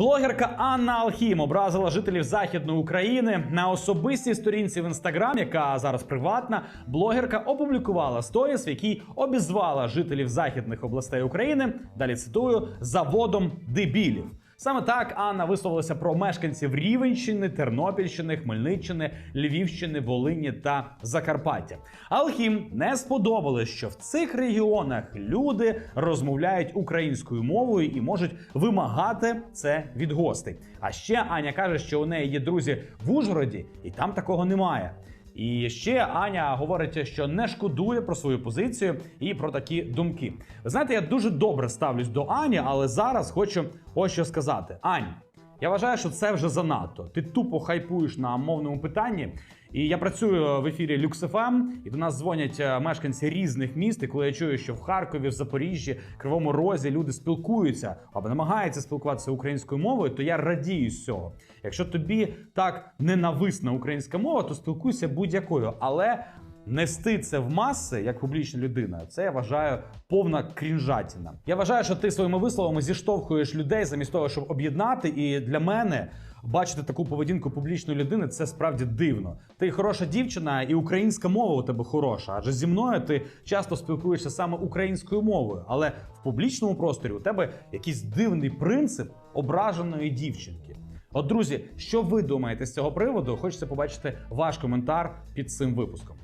Блогерка Анна Алхім образила жителів західної України на особистій сторінці в інстаграм, яка зараз приватна. Блогерка опублікувала сторіс, в якій обізвала жителів західних областей України. Далі цитую заводом дебілів. Саме так Анна висловилася про мешканців Рівенщини, Тернопільщини, Хмельниччини, Львівщини, Волині та Закарпаття. Алхім не сподобалось, що в цих регіонах люди розмовляють українською мовою і можуть вимагати це від гостей. А ще Аня каже, що у неї є друзі в Ужгороді, і там такого немає. І ще Аня говорить, що не шкодує про свою позицію і про такі думки. Ви знаєте, я дуже добре ставлюсь до Ані, але зараз хочу ось що сказати. Ань, я вважаю, що це вже занадто. Ти тупо хайпуєш на мовному питанні. І я працюю в ефірі LuxFM, і до нас дзвонять е, мешканці різних міст. І коли я чую, що в Харкові, в Запоріжжі, Кривому Розі люди спілкуються або намагаються спілкуватися українською мовою, то я радію з цього. Якщо тобі так ненависна українська мова, то спілкуйся будь-якою, але Нести це в маси як публічна людина, це я вважаю повна крінжатіна. Я вважаю, що ти своїми висловами зіштовхуєш людей замість того, щоб об'єднати. І для мене бачити таку поведінку публічної людини це справді дивно. Ти хороша дівчина, і українська мова у тебе хороша. Адже зі мною ти часто спілкуєшся саме українською мовою, але в публічному просторі у тебе якийсь дивний принцип ображеної дівчинки. От, друзі, що ви думаєте з цього приводу? Хочеться побачити ваш коментар під цим випуском.